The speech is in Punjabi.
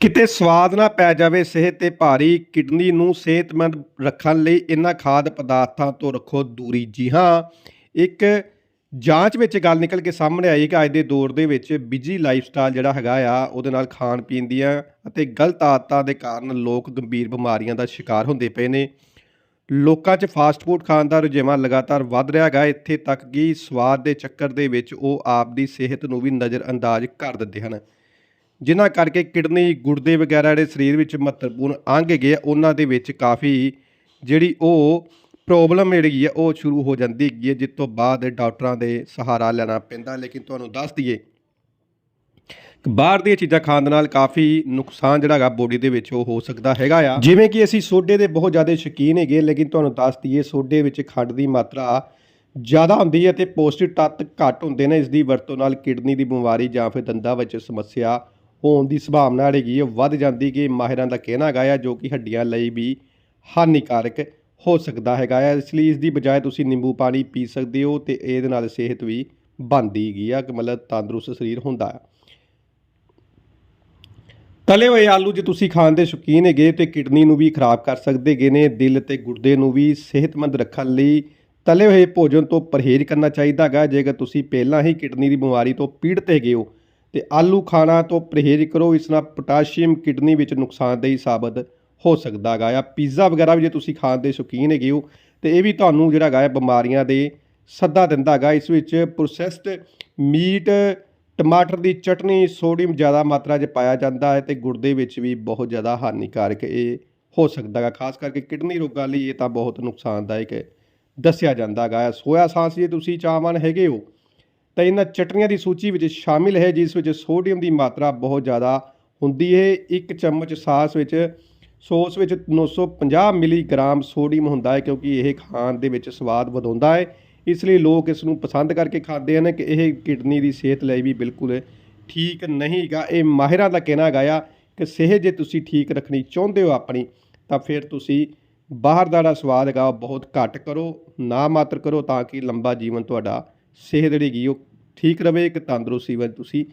ਕਿਤੇ ਸਵਾਦ ਨਾ ਪੈ ਜਾਵੇ, ਸਿਹਤ ਤੇ ਭਾਰੀ ਕਿਡਨੀ ਨੂੰ ਸਿਹਤਮੰਦ ਰੱਖਣ ਲਈ ਇਹਨਾਂ ਖਾਦ ਪਦਾਰਥਾਂ ਤੋਂ ਰੱਖੋ ਦੂਰੀ। ਜੀ ਹਾਂ, ਇੱਕ ਜਾਂਚ ਵਿੱਚ ਗੱਲ ਨਿਕਲ ਕੇ ਸਾਹਮਣੇ ਆਈ ਕਿ ਅੱਜ ਦੇ ਦੌਰ ਦੇ ਵਿੱਚ ਬਿਜ਼ੀ ਲਾਈਫਸਟਾਈਲ ਜਿਹੜਾ ਹੈਗਾ ਆ, ਉਹਦੇ ਨਾਲ ਖਾਣ ਪੀਣ ਦੀਆਂ ਅਤੇ ਗਲਤ ਆਦਤਾਂ ਦੇ ਕਾਰਨ ਲੋਕ ਗੰਭੀਰ ਬਿਮਾਰੀਆਂ ਦਾ ਸ਼ਿਕਾਰ ਹੁੰਦੇ ਪਏ ਨੇ। ਲੋਕਾਂ 'ਚ ਫਾਸਟ ਫੂਡ ਖਾਣ ਦਾ ਰੁਝੇਵਾਂ ਲਗਾਤਾਰ ਵੱਧ ਰਿਹਾ ਹੈਗਾ। ਇੱਥੇ ਤੱਕ ਕਿ ਸਵਾਦ ਦੇ ਚੱਕਰ ਦੇ ਵਿੱਚ ਉਹ ਆਪ ਦੀ ਸਿਹਤ ਨੂੰ ਵੀ ਨਜ਼ਰਅੰਦਾਜ਼ ਕਰ ਦਿੰਦੇ ਹਨ। ਜਿਨ੍ਹਾਂ ਕਰਕੇ ਕਿਡਨੀ, ਗੁਰਦੇ ਵਗੈਰਾ ਜਿਹੜੇ ਸਰੀਰ ਵਿੱਚ ਮਹੱਤਵਪੂਰਨ ਅੰਗ ਹੈਗੇ ਆ, ਉਹਨਾਂ ਦੇ ਵਿੱਚ ਕਾਫੀ ਜਿਹੜੀ ਉਹ ਪ੍ਰੋਬਲਮ ਜਿਹੜੀ ਹੈ ਉਹ ਸ਼ੁਰੂ ਹੋ ਜਾਂਦੀ ਹੈਗੀ ਹੈ ਜਿਸ ਤੋਂ ਬਾਅਦ ਡਾਕਟਰਾਂ ਦੇ ਸਹਾਰਾ ਲੈਣਾ ਪੈਂਦਾ। ਲੇਕਿਨ ਤੁਹਾਨੂੰ ਦੱਸ ਦਈਏ ਬਾਹਰ ਦੀਆਂ ਚੀਜ਼ਾਂ ਖਾਣ ਦੇ ਨਾਲ ਕਾਫੀ ਨੁਕਸਾਨ ਜਿਹੜਾ ਹੈਗਾ ਬੋਡੀ ਦੇ ਵਿੱਚ ਉਹ ਹੋ ਸਕਦਾ ਹੈਗਾ ਆ। ਜਿਵੇਂ ਕਿ ਅਸੀਂ ਸੋਡੇ ਦੇ ਬਹੁਤ ਜ਼ਿਆਦਾ ਸ਼ੌਕੀਨ ਹੈਗੇ ਲੇਕਿਨ ਤੁਹਾਨੂੰ ਦੱਸ ਦਈਏ ਸੋਡੇ ਵਿੱਚ ਖੰਡ ਦੀ ਮਾਤਰਾ ਜ਼ਿਆਦਾ ਹੁੰਦੀ ਹੈ ਤੇ ਪੌਸ਼ਟਿਕ ਤੱਤ ਘੱਟ ਹੁੰਦੇ ਨੇ, ਇਸ ਦੀ ਵਰਤੋਂ ਨਾਲ ਕਿਡਨੀ ਦੀ ਬਿਮਾਰੀ ਜਾਂ ਫਿਰ ਦੰਦਾਂ ਵਿੱਚ ਸਮੱਸਿਆ ਹੋਣ ਦੀ ਸੰਭਾਵਨਾ ਹੈਗੀ ਹੈ ਵੱਧ ਜਾਂਦੀ ਕਿ ਮਾਹਿਰਾਂ ਦਾ ਕਹਿਣਾ ਹੈਗਾ ਆ, ਜੋ ਕਿ ਹੱਡੀਆਂ ਲਈ ਵੀ ਹਾਨੀਕਾਰਕ ਹੋ ਸਕਦਾ ਹੈਗਾ ਆ। ਇਸ ਲਈ ਇਸ ਦੀ ਬਜਾਏ ਤੁਸੀਂ ਨਿੰਬੂ ਪਾਣੀ ਪੀ ਸਕਦੇ ਹੋ ਤੇ ਇਹਦੇ ਨਾਲ ਸਿਹਤ ਵੀ ਬਣਦੀ ਗਈ ਆ, ਕਿ ਮਤਲਬ ਤੰਦਰੁਸਤ ਸਰੀਰ ਹੁੰਦਾ ਆ। ਤਲੇ ਹੋਏ ਆਲੂ ਜੇ ਤੁਸੀਂ ਖਾਣ ਦੇ ਸ਼ੌਕੀਨ ਹੈਗੇ ਤੇ ਕਿਡਨੀ ਨੂੰ ਵੀ ਖਰਾਬ ਕਰ ਸਕਦੇ ਹੈਗੇ ਨੇ, ਦਿਲ ਤੇ ਗੁਰਦੇ ਨੂੰ ਵੀ ਸਿਹਤਮੰਦ ਰੱਖਣ ਲਈ ਤਲੇ ਹੋਏ ਭੋਜਨ ਤੋਂ ਪਰਹੇਜ਼ ਕਰਨਾ ਚਾਹੀਦਾ ਹੈਗਾ। ਜੇਕਰ ਤੁਸੀਂ ਪਹਿਲਾਂ ਹੀ ਕਿਡਨੀ ਦੀ ਬਿਮਾਰੀ ਤੋਂ ਪੀੜਤ ਹੈਗੇ ਹੋ ਤੇ ਆਲੂ ਖਾਣਾ ਤੋਂ ਪਰਹੇਜ਼ ਕਰੋ, ਇਸ ਨਾਲ ਪੋਟਾਸ਼ੀਅਮ, ਕਿਡਨੀ ਵਿੱਚ ਨੁਕਸਾਨਦੇਹੀ ਸਾਬਤ ਹੋ ਸਕਦਾ ਹੈਗਾ ਆ ਪੀਜ਼ਾ ਵਗੈਰਾ ਵੀ ਜੇ ਤੁਸੀਂ ਖਾਣ ਦੇ ਸ਼ੌਕੀਨ ਹੈਗੇ ਹੋ, ਤੇ ਇਹ ਵੀ ਤੁਹਾਨੂੰ ਜਿਹੜਾ ਹੈਗਾ ਹੈ ਬਿਮਾਰੀਆਂ ਦੇ ਸੱਦਾ ਦਿੰਦਾ ਹੈਗਾ ਇਸ ਵਿੱਚ ਪ੍ਰੋਸੈਸਡ ਮੀਟ ਟਮਾਟਰ ਦੀ ਚਟਨੀ, ਸੋਡੀਅਮ ਜ਼ਿਆਦਾ ਮਾਤਰਾ 'ਚ ਪਾਇਆ ਜਾਂਦਾ ਹੈ ਤੇ ਗੁਰਦੇ ਵਿੱਚ ਵੀ ਬਹੁਤ ਜ਼ਿਆਦਾ ਹਾਨੀਕਾਰਕ ਇਹ ਹੋ ਸਕਦਾ ਹੈ ਖਾਸ ਕਰਕੇ ਕਿਡਨੀ ਰੋਗਾਂ ਲਈ ਇਹ ਤਾਂ ਬਹੁਤ ਨੁਕਸਾਨਦਾਇਕ ਦੱਸਿਆ ਜਾਂਦਾ ਹੈਗਾ ਸੋਇਆ ਸਾਸ ਜੇ ਤੁਸੀਂ ਚਾਹਵਾਨ ਹੈਗੇ ਹੋ ਤਾਂ ਇਹਨਾਂ ਚਟਨੀਆਂ ਦੀ ਸੂਚੀ ਵਿੱਚ ਸ਼ਾਮਿਲ ਹੈ, ਜਿਸ ਵਿੱਚ ਸੋਡੀਅਮ ਦੀ ਮਾਤਰਾ ਬਹੁਤ ਜ਼ਿਆਦਾ ਹੁੰਦੀ ਹੈ। ਇੱਕ ਚਮਚ ਸਾਸ ਵਿੱਚ, ਸੌਸ ਵਿੱਚ 950 ਮਿਲੀਗ੍ਰਾਮ ਸੋਡੀਅਮ ਹੁੰਦਾ ਹੈ, ਕਿਉਂਕਿ ਇਹ ਖਾਣ ਦੇ ਵਿੱਚ ਸਵਾਦ ਵਧਾਉਂਦਾ ਹੈ। ਇਸ ਲਈ ਲੋਕ ਇਸ ਨੂੰ ਪਸੰਦ ਕਰਕੇ ਖਾਂਦੇ ਹਨ ਕਿ ਇਹ ਕਿਡਨੀ ਦੀ ਸਿਹਤ ਲਈ ਵੀ ਬਿਲਕੁਲ ਠੀਕ ਨਹੀਂ ਹੈਗਾ ਇਹ ਮਾਹਿਰਾਂ ਦਾ ਕਹਿਣਾ ਹੈਗਾ ਆ ਕਿ ਸਿਹਤ ਜੇ ਤੁਸੀਂ ਠੀਕ ਰੱਖਣੀ ਚਾਹੁੰਦੇ ਹੋ ਆਪਣੀ, ਤਾਂ ਫਿਰ ਤੁਸੀਂ ਬਾਹਰ ਦਾ ਜਿਹੜਾ ਸਵਾਦ ਹੈਗਾ ਉਹ ਬਹੁਤ ਘੱਟ ਕਰੋ, ਨਾ ਮਾਤਰ ਕਰੋ, ਤਾਂ ਕਿ ਲੰਬਾ ਜੀਵਨ ਤੁਹਾਡਾ ਸਿਹਤ ਜਿਹੜੀ ਹੈਗੀ ਉਹ ਠੀਕ ਰਹੇ ਇੱਕ ਤੰਦਰੁਸਤ ਜੀਵਨ ਤੁਸੀਂ